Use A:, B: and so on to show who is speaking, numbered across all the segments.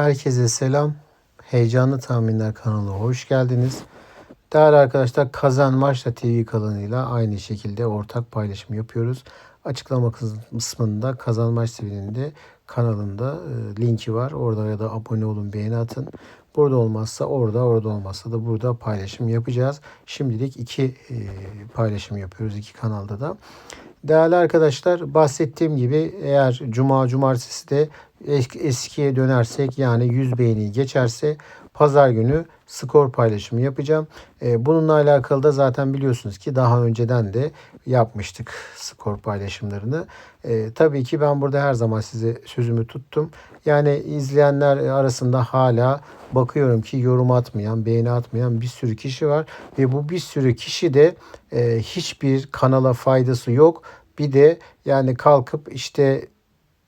A: Herkese selam. Heyecanlı Tahminler kanalına hoş geldiniz. Değerli arkadaşlar Kazan Maçta TV kanalıyla aynı şekilde ortak paylaşım yapıyoruz. Açıklama kısmında Kazan Maç TV'nin de kanalında e, linki var. Orada ya da abone olun, beğeni atın. Burada olmazsa orada, orada olmazsa da burada paylaşım yapacağız. Şimdilik iki e, paylaşım yapıyoruz iki kanalda da. Değerli arkadaşlar bahsettiğim gibi eğer cuma cumartesi de eskiye dönersek yani 100 beğeni geçerse pazar günü skor paylaşımı yapacağım. E, bununla alakalı da zaten biliyorsunuz ki daha önceden de yapmıştık skor paylaşımlarını. E, tabii ki ben burada her zaman size sözümü tuttum. Yani izleyenler arasında hala bakıyorum ki yorum atmayan, beğeni atmayan bir sürü kişi var. Ve bu bir sürü kişi de e, hiçbir kanala faydası yok. Bir de yani kalkıp işte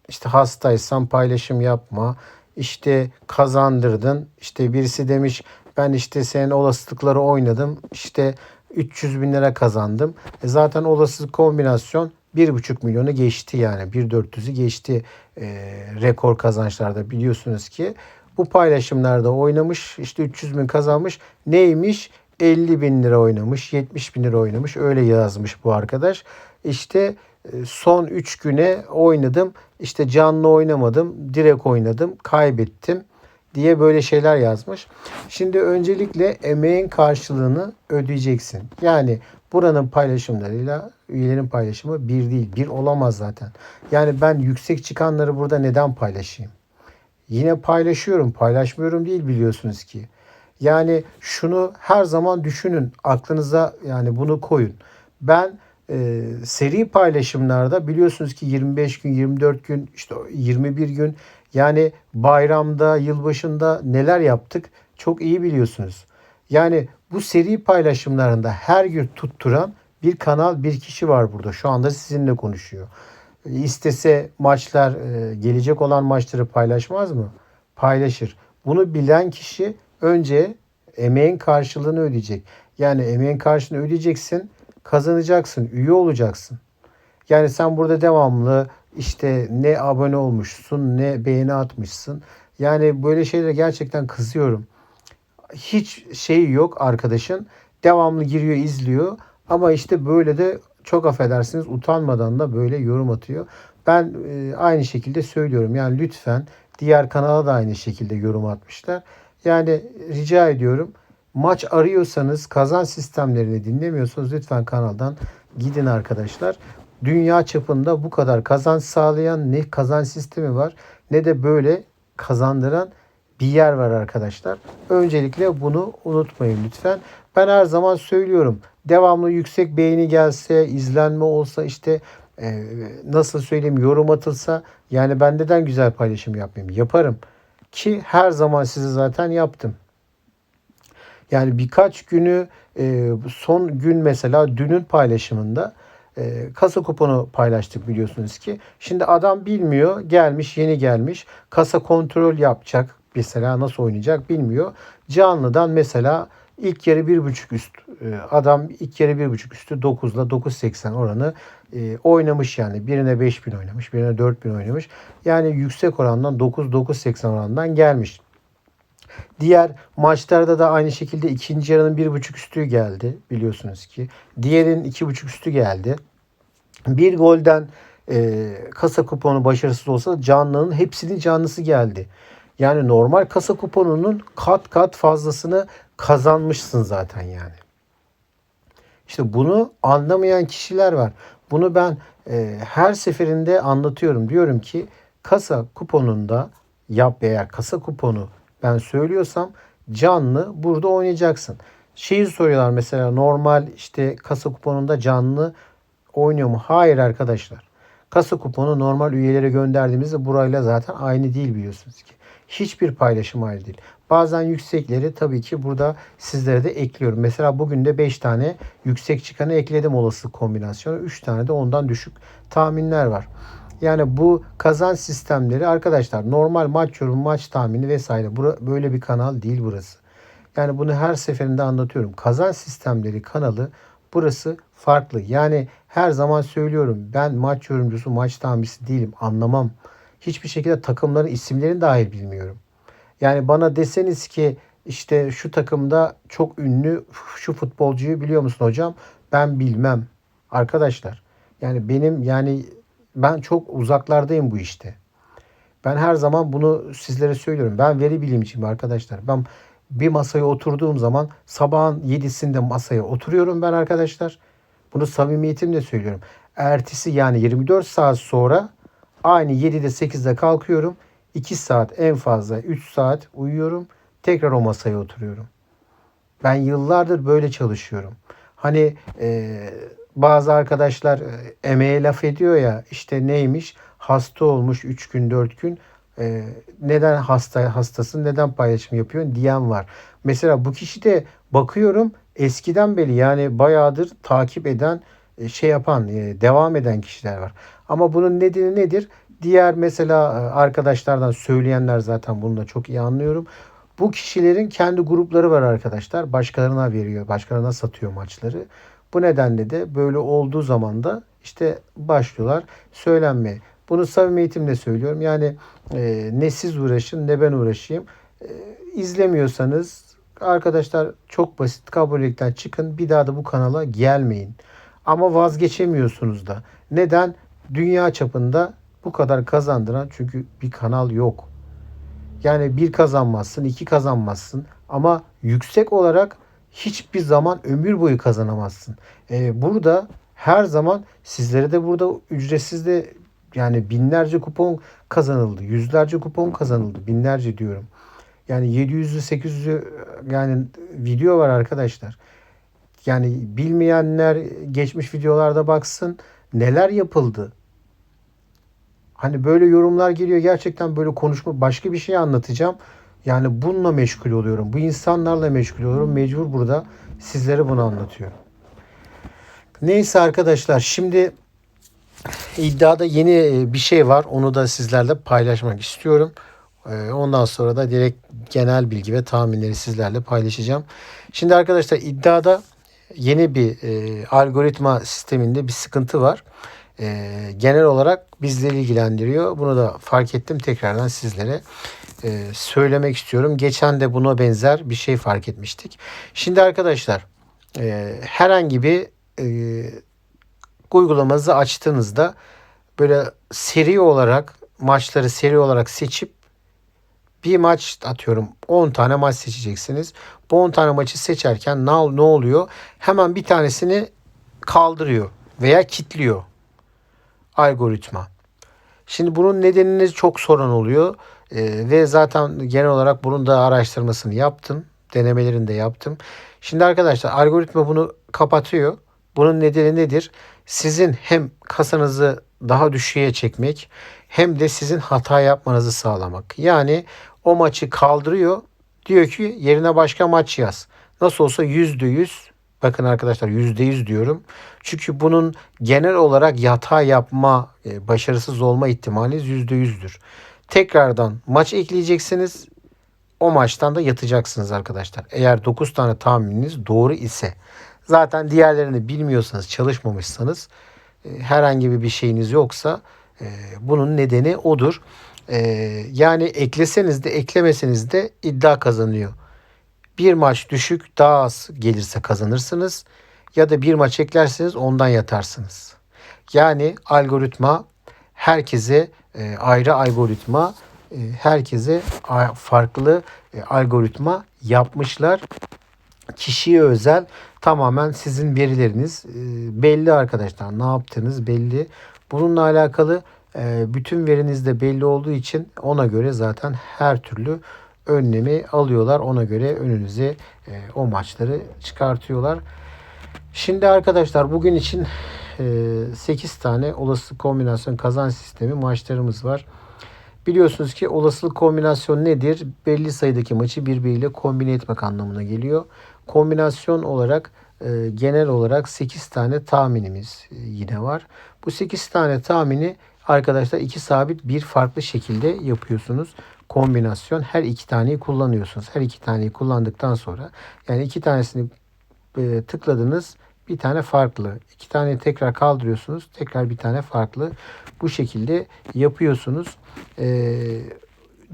A: işte hastaysan paylaşım yapma. İşte kazandırdın. İşte birisi demiş ben işte senin olasılıkları oynadım. İşte 300 bin lira kazandım. E zaten olasılık kombinasyon 1,5 milyonu geçti yani. 1.400'ü geçti e, rekor kazançlarda biliyorsunuz ki. Bu paylaşımlarda oynamış işte 300 bin kazanmış. Neymiş? 50 bin lira oynamış, 70 bin lira oynamış. Öyle yazmış bu arkadaş. İşte e, son 3 güne oynadım. İşte canlı oynamadım. Direkt oynadım. Kaybettim diye böyle şeyler yazmış. Şimdi öncelikle emeğin karşılığını ödeyeceksin. Yani buranın paylaşımlarıyla üyelerin paylaşımı bir değil. Bir olamaz zaten. Yani ben yüksek çıkanları burada neden paylaşayım? Yine paylaşıyorum. Paylaşmıyorum değil biliyorsunuz ki. Yani şunu her zaman düşünün. Aklınıza yani bunu koyun. Ben e, seri paylaşımlarda biliyorsunuz ki 25 gün, 24 gün, işte 21 gün yani bayramda, yılbaşında neler yaptık çok iyi biliyorsunuz. Yani bu seri paylaşımlarında her gün tutturan bir kanal, bir kişi var burada. Şu anda sizinle konuşuyor. İstese maçlar, e, gelecek olan maçları paylaşmaz mı? Paylaşır. Bunu bilen kişi önce emeğin karşılığını ödeyecek. Yani emeğin karşılığını ödeyeceksin kazanacaksın, üye olacaksın. Yani sen burada devamlı işte ne abone olmuşsun ne beğeni atmışsın. Yani böyle şeylere gerçekten kızıyorum. Hiç şey yok arkadaşın. Devamlı giriyor, izliyor. Ama işte böyle de çok affedersiniz utanmadan da böyle yorum atıyor. Ben e, aynı şekilde söylüyorum. Yani lütfen diğer kanala da aynı şekilde yorum atmışlar. Yani rica ediyorum maç arıyorsanız kazan sistemlerini dinlemiyorsanız lütfen kanaldan gidin arkadaşlar. Dünya çapında bu kadar kazanç sağlayan ne kazanç sistemi var ne de böyle kazandıran bir yer var arkadaşlar. Öncelikle bunu unutmayın lütfen. Ben her zaman söylüyorum. Devamlı yüksek beğeni gelse, izlenme olsa işte e, nasıl söyleyeyim yorum atılsa yani ben neden güzel paylaşım yapmayayım? Yaparım. Ki her zaman size zaten yaptım. Yani birkaç günü e, son gün mesela dünün paylaşımında e, kasa kuponu paylaştık biliyorsunuz ki. Şimdi adam bilmiyor gelmiş yeni gelmiş kasa kontrol yapacak mesela nasıl oynayacak bilmiyor. Canlıdan mesela ilk yarı bir buçuk üst e, adam ilk yarı bir buçuk üstü 9'la 9.80 oranı oynamış yani. Birine 5000 oynamış birine 4000 oynamış. Yani yüksek orandan 9-9.80 orandan gelmiş. Diğer maçlarda da aynı şekilde ikinci yarının bir buçuk üstü geldi biliyorsunuz ki. Diğerin iki buçuk üstü geldi. Bir golden e, kasa kuponu başarısız olsa canlının hepsinin canlısı geldi. Yani normal kasa kuponunun kat kat fazlasını kazanmışsın zaten yani. İşte bunu anlamayan kişiler var. Bunu ben e, her seferinde anlatıyorum. Diyorum ki kasa kuponunda yap eğer kasa kuponu ben söylüyorsam canlı burada oynayacaksın. Şeyi soruyorlar mesela normal işte kasa kuponunda canlı oynuyor mu? Hayır arkadaşlar. Kasa kuponu normal üyelere gönderdiğimizde burayla zaten aynı değil biliyorsunuz ki. Hiçbir paylaşım aynı değil. Bazen yüksekleri tabii ki burada sizlere de ekliyorum. Mesela bugün de 5 tane yüksek çıkanı ekledim olası kombinasyonu. 3 tane de ondan düşük tahminler var. Yani bu kazan sistemleri arkadaşlar normal maç yorum, maç tahmini vesaire bura, böyle bir kanal değil burası. Yani bunu her seferinde anlatıyorum. Kazan sistemleri kanalı burası farklı. Yani her zaman söylüyorum ben maç yorumcusu, maç tahminisi değilim. Anlamam. Hiçbir şekilde takımların isimlerini dahil bilmiyorum. Yani bana deseniz ki işte şu takımda çok ünlü şu futbolcuyu biliyor musun hocam? Ben bilmem. Arkadaşlar yani benim yani ben çok uzaklardayım bu işte. Ben her zaman bunu sizlere söylüyorum. Ben veri bilimciyim arkadaşlar. Ben bir masaya oturduğum zaman sabahın 7'sinde masaya oturuyorum ben arkadaşlar. Bunu samimiyetimle söylüyorum. Ertesi yani 24 saat sonra aynı 7'de 8'de kalkıyorum. 2 saat en fazla 3 saat uyuyorum. Tekrar o masaya oturuyorum. Ben yıllardır böyle çalışıyorum. Hani e, bazı arkadaşlar e, emeğe laf ediyor ya işte neymiş hasta olmuş 3 gün 4 gün e, neden hasta hastasın neden paylaşım yapıyorsun diyen var. Mesela bu kişi de bakıyorum eskiden beri yani bayağıdır takip eden e, şey yapan devam eden kişiler var. Ama bunun nedeni nedir? Diğer mesela arkadaşlardan söyleyenler zaten bunu da çok iyi anlıyorum. Bu kişilerin kendi grupları var arkadaşlar. Başkalarına veriyor, başkalarına satıyor maçları. Bu nedenle de böyle olduğu zaman da işte başlıyorlar söylenmeye. Bunu samimiyetimle söylüyorum. Yani e, ne siz uğraşın ne ben uğraşayım. E, izlemiyorsanız arkadaşlar çok basit kabullikten çıkın. Bir daha da bu kanala gelmeyin. Ama vazgeçemiyorsunuz da. Neden? Dünya çapında bu kadar kazandıran çünkü bir kanal yok. Yani bir kazanmazsın, iki kazanmazsın ama yüksek olarak hiçbir zaman ömür boyu kazanamazsın. Ee, burada her zaman sizlere de burada ücretsiz de yani binlerce kupon kazanıldı. Yüzlerce kupon kazanıldı. Binlerce diyorum. Yani 700'lü 800'lü yani video var arkadaşlar. Yani bilmeyenler geçmiş videolarda baksın neler yapıldı. Hani böyle yorumlar geliyor gerçekten böyle konuşma başka bir şey anlatacağım. Yani bununla meşgul oluyorum. Bu insanlarla meşgul oluyorum. Mecbur burada sizlere bunu anlatıyorum. Neyse arkadaşlar şimdi iddiada yeni bir şey var. Onu da sizlerle paylaşmak istiyorum. Ee, ondan sonra da direkt genel bilgi ve tahminleri sizlerle paylaşacağım. Şimdi arkadaşlar iddiada yeni bir e, algoritma sisteminde bir sıkıntı var. E, genel olarak bizleri ilgilendiriyor. Bunu da fark ettim. Tekrardan sizlere e, söylemek istiyorum. Geçen de buna benzer bir şey fark etmiştik. Şimdi arkadaşlar e, herhangi bir e, uygulamanızı açtığınızda böyle seri olarak maçları seri olarak seçip bir maç atıyorum 10 tane maç seçeceksiniz. Bu 10 tane maçı seçerken ne, ne oluyor? Hemen bir tanesini kaldırıyor veya kilitliyor algoritma. Şimdi bunun nedenini çok soran oluyor. Ee, ve zaten genel olarak bunun da araştırmasını yaptım. Denemelerini de yaptım. Şimdi arkadaşlar algoritma bunu kapatıyor. Bunun nedeni nedir? Sizin hem kasanızı daha düşüğe çekmek hem de sizin hata yapmanızı sağlamak. Yani o maçı kaldırıyor. Diyor ki yerine başka maç yaz. Nasıl olsa yüzde yüz bakın arkadaşlar yüzde yüz diyorum. Çünkü bunun genel olarak yata yapma, e, başarısız olma ihtimaliniz yüzde yüzdür. Tekrardan maç ekleyeceksiniz. O maçtan da yatacaksınız arkadaşlar. Eğer 9 tane tahmininiz doğru ise. Zaten diğerlerini bilmiyorsanız, çalışmamışsanız e, herhangi bir şeyiniz yoksa e, bunun nedeni odur. E, yani ekleseniz de eklemeseniz de iddia kazanıyor. Bir maç düşük daha az gelirse kazanırsınız ya da bir maç eklerseniz ondan yatarsınız. Yani algoritma herkese ayrı algoritma herkese farklı algoritma yapmışlar. Kişiye özel tamamen sizin verileriniz belli arkadaşlar. Ne yaptığınız belli. Bununla alakalı bütün veriniz de belli olduğu için ona göre zaten her türlü önlemi alıyorlar. Ona göre önünüze o maçları çıkartıyorlar. Şimdi arkadaşlar bugün için 8 tane olası kombinasyon kazanç sistemi maçlarımız var. Biliyorsunuz ki olasılık kombinasyon nedir? Belli sayıdaki maçı birbiriyle kombine etmek anlamına geliyor. Kombinasyon olarak e, genel olarak 8 tane tahminimiz e, yine var. Bu 8 tane tahmini arkadaşlar iki sabit bir farklı şekilde yapıyorsunuz. Kombinasyon her iki taneyi kullanıyorsunuz. Her iki taneyi kullandıktan sonra yani iki tanesini e, tıkladınız bir tane farklı. iki tane tekrar kaldırıyorsunuz. Tekrar bir tane farklı. Bu şekilde yapıyorsunuz. Ee,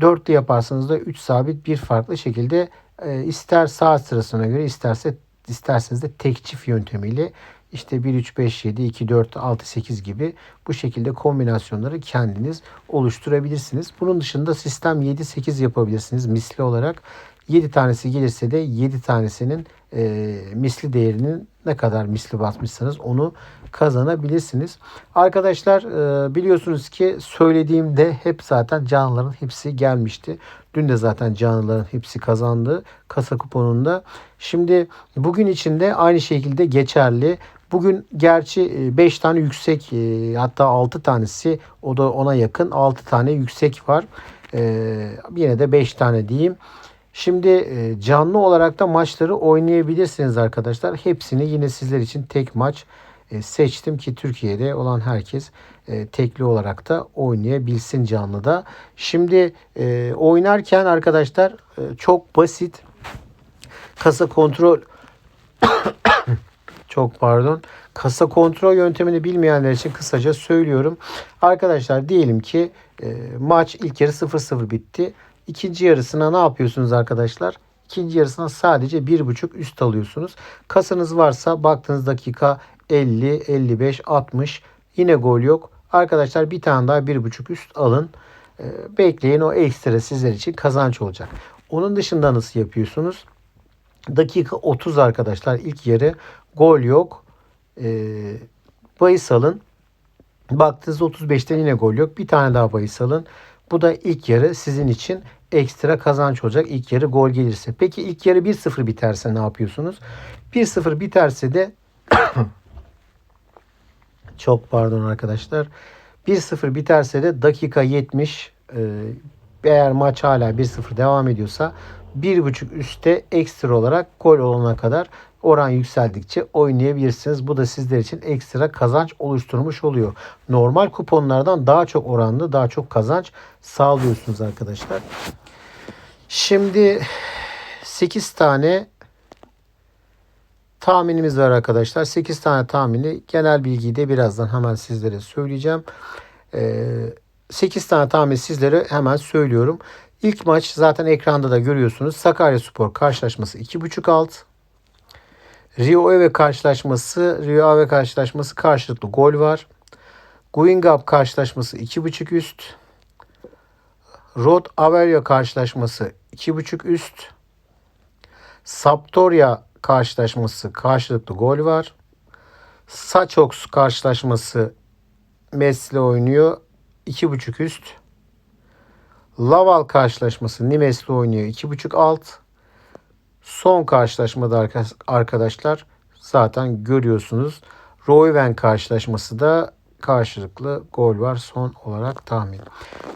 A: Dörtlü yaparsanız da 3 sabit bir farklı şekilde e, ister saat sırasına göre isterse isterseniz de tek çift yöntemiyle işte 1 3 5 7 2 4 6 8 gibi bu şekilde kombinasyonları kendiniz oluşturabilirsiniz. Bunun dışında sistem 7 8 yapabilirsiniz misli olarak. 7 tanesi gelirse de 7 tanesinin e, misli değerinin ne kadar misli basmışsanız onu kazanabilirsiniz. Arkadaşlar e, biliyorsunuz ki söylediğimde hep zaten canlıların hepsi gelmişti. Dün de zaten canlıların hepsi kazandı kasa kuponunda. Şimdi bugün içinde aynı şekilde geçerli. Bugün gerçi 5 tane yüksek e, hatta 6 tanesi o da ona yakın 6 tane yüksek var. E, yine de 5 tane diyeyim. Şimdi e, canlı olarak da maçları oynayabilirsiniz arkadaşlar. Hepsini yine sizler için tek maç seçtim ki Türkiye'de olan herkes tekli olarak da oynayabilsin canlıda. Şimdi oynarken arkadaşlar çok basit kasa kontrol çok pardon. Kasa kontrol yöntemini bilmeyenler için kısaca söylüyorum. Arkadaşlar diyelim ki e, maç ilk yarı 0-0 bitti. İkinci yarısına ne yapıyorsunuz arkadaşlar? İkinci yarısına sadece 1.5 üst alıyorsunuz. Kasanız varsa baktığınız dakika 50, 55, 60 yine gol yok. Arkadaşlar bir tane daha 1.5 üst alın. E, bekleyin o ekstra sizler için kazanç olacak. Onun dışında nasıl yapıyorsunuz? Dakika 30 arkadaşlar ilk yarı gol yok. E, bahis alın. Baktığınızda 35'ten yine gol yok. Bir tane daha bahis alın. Bu da ilk yarı sizin için ekstra kazanç olacak. İlk yarı gol gelirse. Peki ilk yarı 1-0 biterse ne yapıyorsunuz? 1-0 biterse de çok pardon arkadaşlar. 1-0 biterse de dakika 70 e, eğer maç hala 1-0 devam ediyorsa 1.5 üstte ekstra olarak gol olana kadar oran yükseldikçe oynayabilirsiniz. Bu da sizler için ekstra kazanç oluşturmuş oluyor. Normal kuponlardan daha çok oranlı, daha çok kazanç sağlıyorsunuz arkadaşlar. Şimdi 8 tane tahminimiz var arkadaşlar. 8 tane tahmini genel bilgiyi de birazdan hemen sizlere söyleyeceğim. 8 ee, tane tahmin sizlere hemen söylüyorum. İlk maç zaten ekranda da görüyorsunuz. Sakarya Spor karşılaşması 2.5 alt. Rio Ave karşılaşması, Rio Ave karşılaşması karşılıklı gol var. Guingab karşılaşması 2.5 üst. Rod Averia karşılaşması 2.5 üst. Sampdoria karşılaşması karşılıklı gol var. Saçox karşılaşması Mesle oynuyor. 2.5 üst. Laval karşılaşması Nimes'le oynuyor. 2.5 alt. Son karşılaşmada arkadaşlar zaten görüyorsunuz. Royven karşılaşması da karşılıklı gol var son olarak tahmin.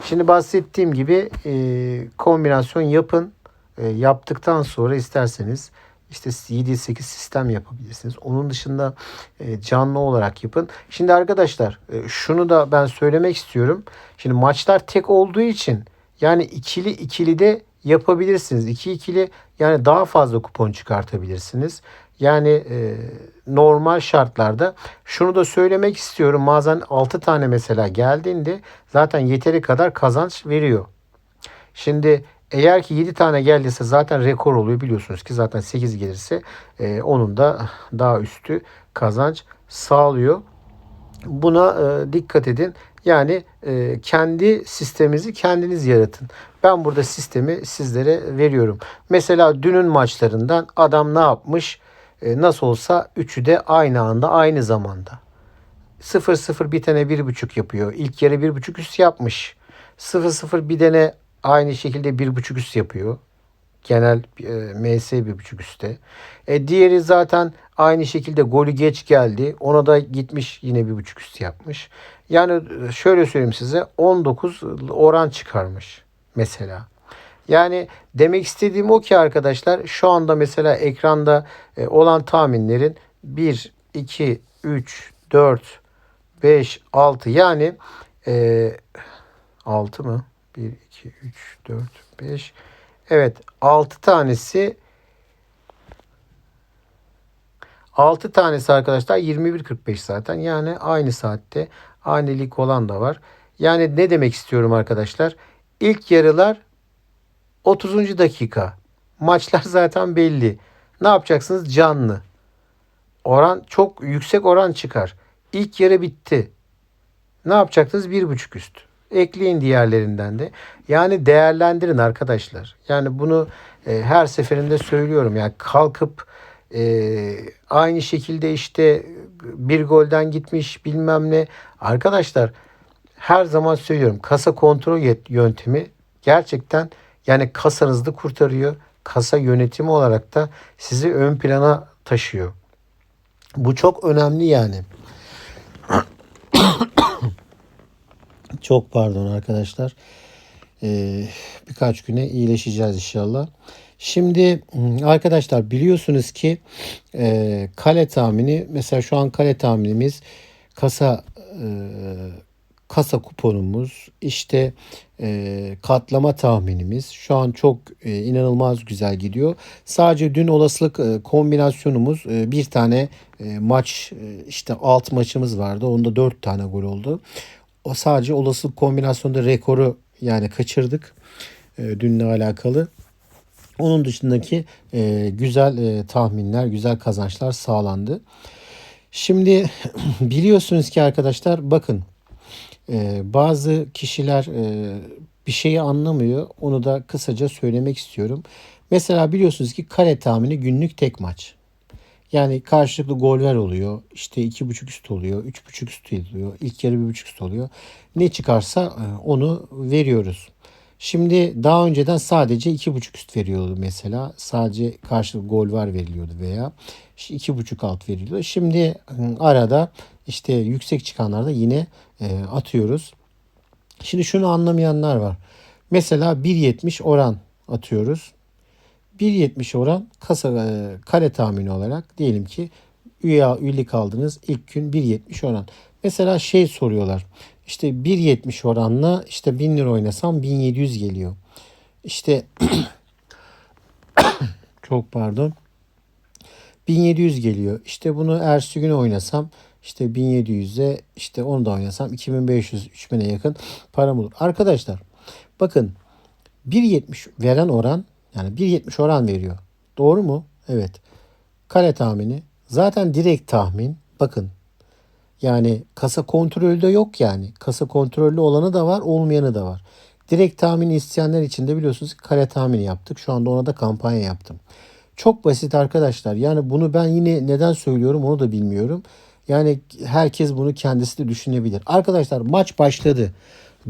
A: Şimdi bahsettiğim gibi e, kombinasyon yapın. E, yaptıktan sonra isterseniz işte 7-8 sistem yapabilirsiniz. Onun dışında e, canlı olarak yapın. Şimdi arkadaşlar e, şunu da ben söylemek istiyorum. Şimdi maçlar tek olduğu için yani ikili ikili de yapabilirsiniz. İki ikili yani daha fazla kupon çıkartabilirsiniz. Yani e, normal şartlarda şunu da söylemek istiyorum. Bazen 6 tane mesela geldiğinde zaten yeteri kadar kazanç veriyor. Şimdi eğer ki 7 tane geldiyse zaten rekor oluyor biliyorsunuz ki zaten 8 gelirse e, onun da daha üstü kazanç sağlıyor. Buna e, dikkat edin. Yani e, kendi sisteminizi kendiniz yaratın. Ben burada sistemi sizlere veriyorum. Mesela dünün maçlarından adam ne yapmış? E, nasıl olsa üçü de aynı anda aynı zamanda. 0-0 bitene 1.5 yapıyor. İlk yarı 1.5 üst yapmış. 0-0 bitene aynı şekilde 1.5 üst yapıyor. Genel e, MS 1.5 üstte. E, diğeri zaten aynı şekilde golü geç geldi. Ona da gitmiş yine 1.5 üst yapmış. Yani şöyle söyleyeyim size 19 oran çıkarmış mesela. Yani demek istediğim o ki arkadaşlar şu anda mesela ekranda e, olan tahminlerin 1, 2, 3, 4, 5, 6 yani e, 6 mı? 1, 2, 3, 4, 5 Evet 6 tanesi 6 tanesi arkadaşlar 21.45 zaten. Yani aynı saatte Hanelik olan da var. Yani ne demek istiyorum arkadaşlar? İlk yarılar 30. dakika. Maçlar zaten belli. Ne yapacaksınız? Canlı. Oran çok yüksek oran çıkar. İlk yarı bitti. Ne yapacaksınız? Bir buçuk üst. Ekleyin diğerlerinden de. Yani değerlendirin arkadaşlar. Yani bunu e, her seferinde söylüyorum. Yani kalkıp e, aynı şekilde işte bir golden gitmiş bilmem ne. Arkadaşlar her zaman söylüyorum. Kasa kontrol yöntemi gerçekten yani kasanızı kurtarıyor. Kasa yönetimi olarak da sizi ön plana taşıyor. Bu çok önemli yani. Çok pardon arkadaşlar. Ee, birkaç güne iyileşeceğiz inşallah. Şimdi hmm, arkadaşlar biliyorsunuz ki e, kale tahmini mesela şu an kale tahminimiz kasa e, kasa kuponumuz işte e, katlama tahminimiz şu an çok e, inanılmaz güzel gidiyor. Sadece dün olasılık e, kombinasyonumuz e, bir tane e, maç e, işte alt maçımız vardı. Onda dört tane gol oldu. O sadece olasılık kombinasyonda rekoru yani kaçırdık e, dünle alakalı. Onun dışındaki e, güzel e, tahminler, güzel kazançlar sağlandı. Şimdi biliyorsunuz ki arkadaşlar bakın e, bazı kişiler e, bir şeyi anlamıyor. Onu da kısaca söylemek istiyorum. Mesela biliyorsunuz ki kare tahmini günlük tek maç. Yani karşılıklı goller oluyor. İşte iki buçuk üst oluyor. Üç buçuk üst oluyor. İlk yarı bir buçuk üst oluyor. Ne çıkarsa e, onu veriyoruz. Şimdi daha önceden sadece iki buçuk üst veriyordu mesela. Sadece karşılıklı gol var veriliyordu veya iki buçuk alt veriliyor. Şimdi e, arada işte yüksek çıkanlarda yine e, atıyoruz. Şimdi şunu anlamayanlar var. Mesela 1.70 oran atıyoruz. 1.70 oran kasa e, kale tahmini olarak diyelim ki üye üyelik aldınız ilk gün 1.70 oran. Mesela şey soruyorlar. İşte 1.70 oranla işte 1000 lira oynasam 1700 geliyor. İşte çok pardon. 1700 geliyor. İşte bunu ertesi gün oynasam işte 1700'e işte onu da oynasam 2500 3000'e yakın param olur. Arkadaşlar bakın 1.70 veren oran yani 1.70 oran veriyor. Doğru mu? Evet. Kare tahmini. Zaten direkt tahmin. Bakın. Yani kasa kontrolde yok yani. Kasa kontrollü olanı da var, olmayanı da var. Direkt tahmin isteyenler için de biliyorsunuz kare tahmini yaptık. Şu anda ona da kampanya yaptım. Çok basit arkadaşlar. Yani bunu ben yine neden söylüyorum onu da bilmiyorum. Yani herkes bunu kendisi de düşünebilir. Arkadaşlar maç başladı.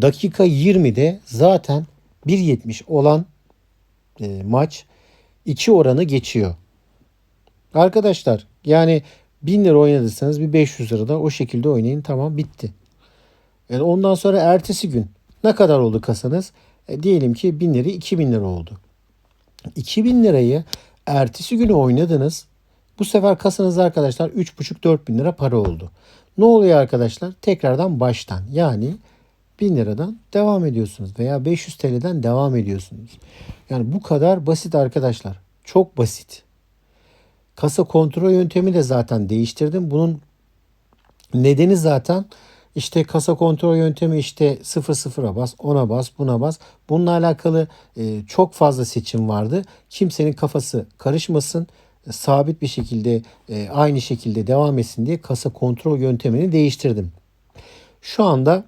A: Dakika 20'de zaten 1.70 olan e, maç 2 oranı geçiyor. Arkadaşlar yani 1000 lira oynadıysanız bir 500 lira da o şekilde oynayın. Tamam bitti. Yani ondan sonra ertesi gün ne kadar oldu kasanız? E, diyelim ki 1000 lira 2000 lira oldu. 2000 lirayı ertesi günü oynadınız. Bu sefer kasanızda arkadaşlar 3,5-4 bin lira para oldu. Ne oluyor arkadaşlar? Tekrardan baştan yani 1000 liradan devam ediyorsunuz veya 500 TL'den devam ediyorsunuz. Yani bu kadar basit arkadaşlar. Çok basit. Kasa kontrol yöntemi de zaten değiştirdim. Bunun nedeni zaten işte kasa kontrol yöntemi işte 0-0'a bas, 10'a bas, buna bas. Bununla alakalı e, çok fazla seçim vardı. Kimsenin kafası karışmasın. Sabit bir şekilde e, aynı şekilde devam etsin diye kasa kontrol yöntemini değiştirdim. Şu anda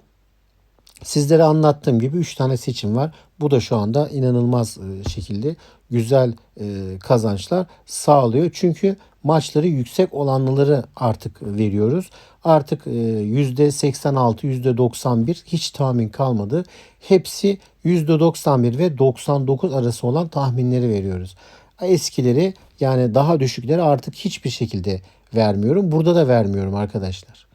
A: Sizlere anlattığım gibi 3 tane seçim var. Bu da şu anda inanılmaz e, şekilde güzel e, kazançlar sağlıyor. Çünkü maçları yüksek olanları artık veriyoruz. Artık %86, e, %91 hiç tahmin kalmadı. Hepsi %91 ve 99 arası olan tahminleri veriyoruz. Eskileri yani daha düşükleri artık hiçbir şekilde vermiyorum. Burada da vermiyorum arkadaşlar.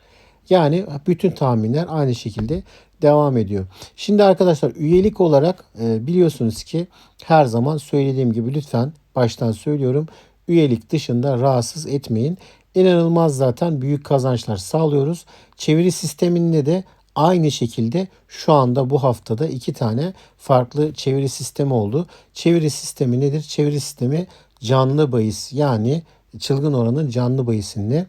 A: Yani bütün tahminler aynı şekilde devam ediyor. Şimdi arkadaşlar üyelik olarak e, biliyorsunuz ki her zaman söylediğim gibi lütfen baştan söylüyorum. Üyelik dışında rahatsız etmeyin. İnanılmaz zaten büyük kazançlar sağlıyoruz. Çeviri sisteminde de aynı şekilde şu anda bu haftada iki tane farklı çeviri sistemi oldu. Çeviri sistemi nedir? Çeviri sistemi canlı bahis yani çılgın oranın canlı bahisinde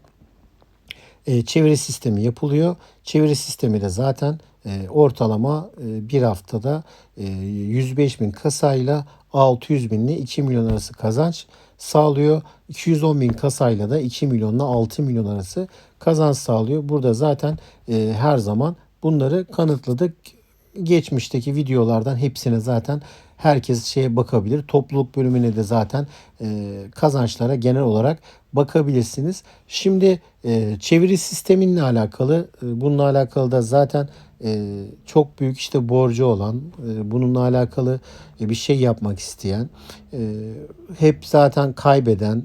A: e, çeviri sistemi yapılıyor. Çeviri sistemi de zaten e, ortalama e, bir haftada e, 105 bin kasayla 600 bin ile 2 milyon arası kazanç sağlıyor. 210 bin kasayla da 2 milyonla 6 milyon arası kazanç sağlıyor. Burada zaten her zaman bunları kanıtladık. Geçmişteki videolardan hepsine zaten herkes şeye bakabilir. Topluluk bölümüne de zaten e, kazançlara genel olarak bakabilirsiniz. Şimdi e, çeviri sisteminle alakalı e, bununla alakalı da zaten e, çok büyük işte borcu olan e, bununla alakalı e, bir şey yapmak isteyen e, hep zaten kaybeden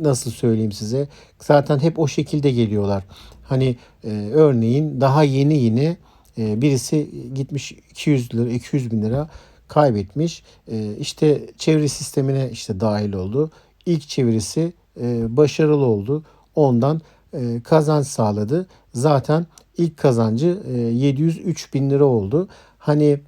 A: nasıl söyleyeyim size zaten hep o şekilde geliyorlar. Hani e, örneğin daha yeni yeni e, birisi gitmiş 200 lira 200 bin lira kaybetmiş. E, işte çeviri sistemine işte dahil oldu. İlk çevirisi e, başarılı oldu. Ondan e, kazanç sağladı. Zaten ilk kazancı e, 703 bin lira oldu. Hani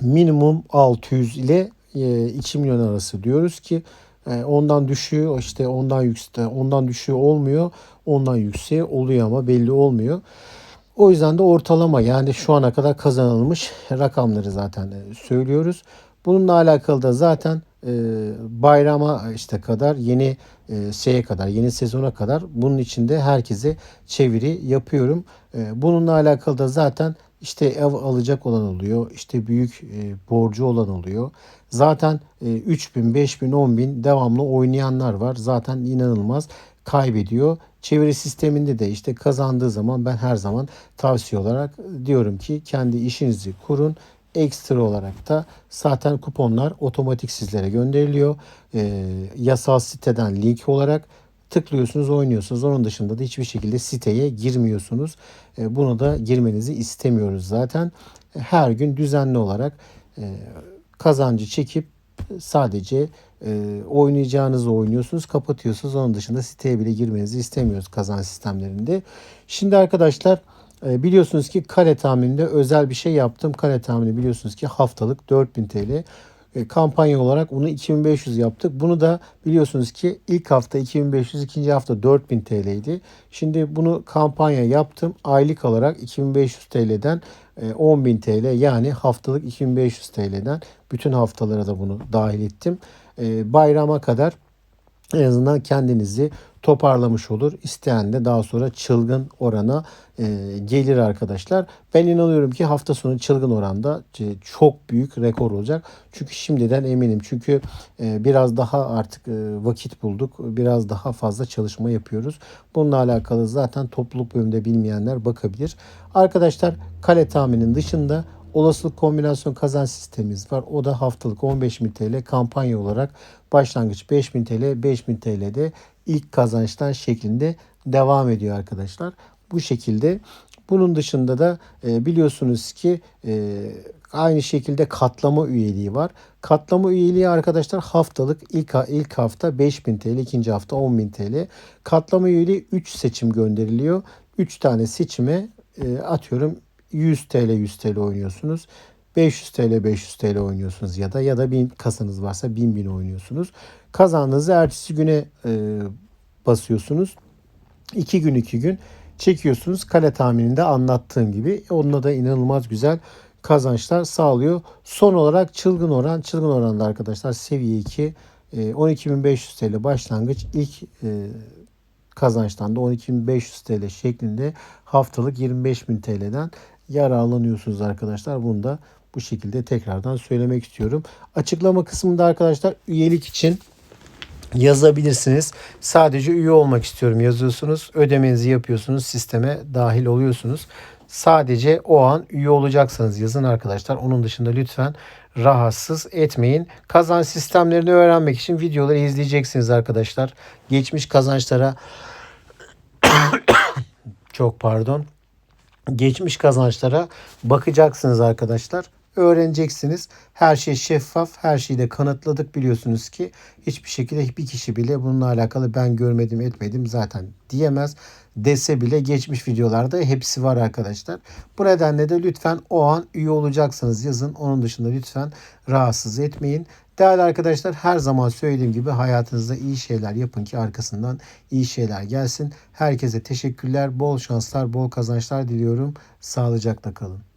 A: minimum 600 ile e, 2 milyon arası diyoruz ki e, ondan düşüğü işte ondan yüksek ondan düşüğü olmuyor. Ondan yükseği oluyor ama belli olmuyor. O yüzden de ortalama yani şu ana kadar kazanılmış rakamları zaten e, söylüyoruz. Bununla alakalı da zaten e, bayrama işte kadar yeni e, şeye kadar yeni sezona kadar bunun içinde herkese çeviri yapıyorum. Bununla alakalı da zaten işte ev alacak olan oluyor. işte büyük e, borcu olan oluyor. Zaten e, 3 bin, 5 bin, 10 bin devamlı oynayanlar var. Zaten inanılmaz kaybediyor. Çeviri sisteminde de işte kazandığı zaman ben her zaman tavsiye olarak diyorum ki kendi işinizi kurun. Ekstra olarak da zaten kuponlar otomatik sizlere gönderiliyor. E, yasal siteden link olarak tıklıyorsunuz oynuyorsunuz. Onun dışında da hiçbir şekilde siteye girmiyorsunuz. E, bunu da girmenizi istemiyoruz zaten. Her gün düzenli olarak e, kazancı çekip sadece e, oynayacağınızı oynuyorsunuz kapatıyorsunuz. Onun dışında siteye bile girmenizi istemiyoruz kazanç sistemlerinde. Şimdi arkadaşlar e, biliyorsunuz ki kare tahmininde özel bir şey yaptım. Kare tahmini biliyorsunuz ki haftalık 4000 TL e, kampanya olarak bunu 2500 yaptık. Bunu da biliyorsunuz ki ilk hafta 2500, ikinci hafta 4000 TL'ydi. Şimdi bunu kampanya yaptım. Aylık olarak 2500 TL'den 10.000 TL yani haftalık 2500 TL'den bütün haftalara da bunu dahil ettim. E, bayrama kadar en azından kendinizi toparlamış olur. İsteyen de daha sonra çılgın orana e, gelir arkadaşlar. Ben inanıyorum ki hafta sonu çılgın oranda e, çok büyük rekor olacak. Çünkü şimdiden eminim. Çünkü e, biraz daha artık e, vakit bulduk. Biraz daha fazla çalışma yapıyoruz. Bununla alakalı zaten topluluk bölümünde bilmeyenler bakabilir. Arkadaşlar kale tahminin dışında Olasılık kombinasyon kazanç sistemimiz var. O da haftalık 15.000 TL kampanya olarak başlangıç 5.000 TL 5.000 TL'de ilk kazançtan şeklinde devam ediyor arkadaşlar. Bu şekilde bunun dışında da e, biliyorsunuz ki e, aynı şekilde katlama üyeliği var. Katlama üyeliği arkadaşlar haftalık ilk ilk hafta 5000 TL, ikinci hafta 10.000 TL. Katlama üyeliği 3 seçim gönderiliyor. 3 tane seçime e, atıyorum 100 TL 100 TL oynuyorsunuz. 500 TL 500 TL oynuyorsunuz ya da ya da 1000 kasanız varsa 1000 bin oynuyorsunuz. Kazandığınızı ertesi güne e, basıyorsunuz. 2 gün 2 gün çekiyorsunuz. Kale tahmininde anlattığım gibi. Onunla da inanılmaz güzel kazançlar sağlıyor. Son olarak çılgın oran. Çılgın oranda arkadaşlar seviye 2 12.500 TL başlangıç ilk e, kazançtan da 12.500 TL şeklinde haftalık 25.000 TL'den yararlanıyorsunuz arkadaşlar. Bunu da bu şekilde tekrardan söylemek istiyorum. Açıklama kısmında arkadaşlar üyelik için yazabilirsiniz. Sadece üye olmak istiyorum yazıyorsunuz. Ödemenizi yapıyorsunuz. Sisteme dahil oluyorsunuz. Sadece o an üye olacaksanız yazın arkadaşlar. Onun dışında lütfen rahatsız etmeyin. Kazanç sistemlerini öğrenmek için videoları izleyeceksiniz arkadaşlar. Geçmiş kazançlara çok pardon geçmiş kazançlara bakacaksınız arkadaşlar. Öğreneceksiniz. Her şey şeffaf. Her şeyi de kanıtladık biliyorsunuz ki hiçbir şekilde bir kişi bile bununla alakalı ben görmedim etmedim zaten diyemez. Dese bile geçmiş videolarda hepsi var arkadaşlar. Bu nedenle de lütfen o an üye olacaksanız yazın. Onun dışında lütfen rahatsız etmeyin. Değerli arkadaşlar her zaman söylediğim gibi hayatınızda iyi şeyler yapın ki arkasından iyi şeyler gelsin. Herkese teşekkürler, bol şanslar, bol kazançlar diliyorum. Sağlıcakla kalın.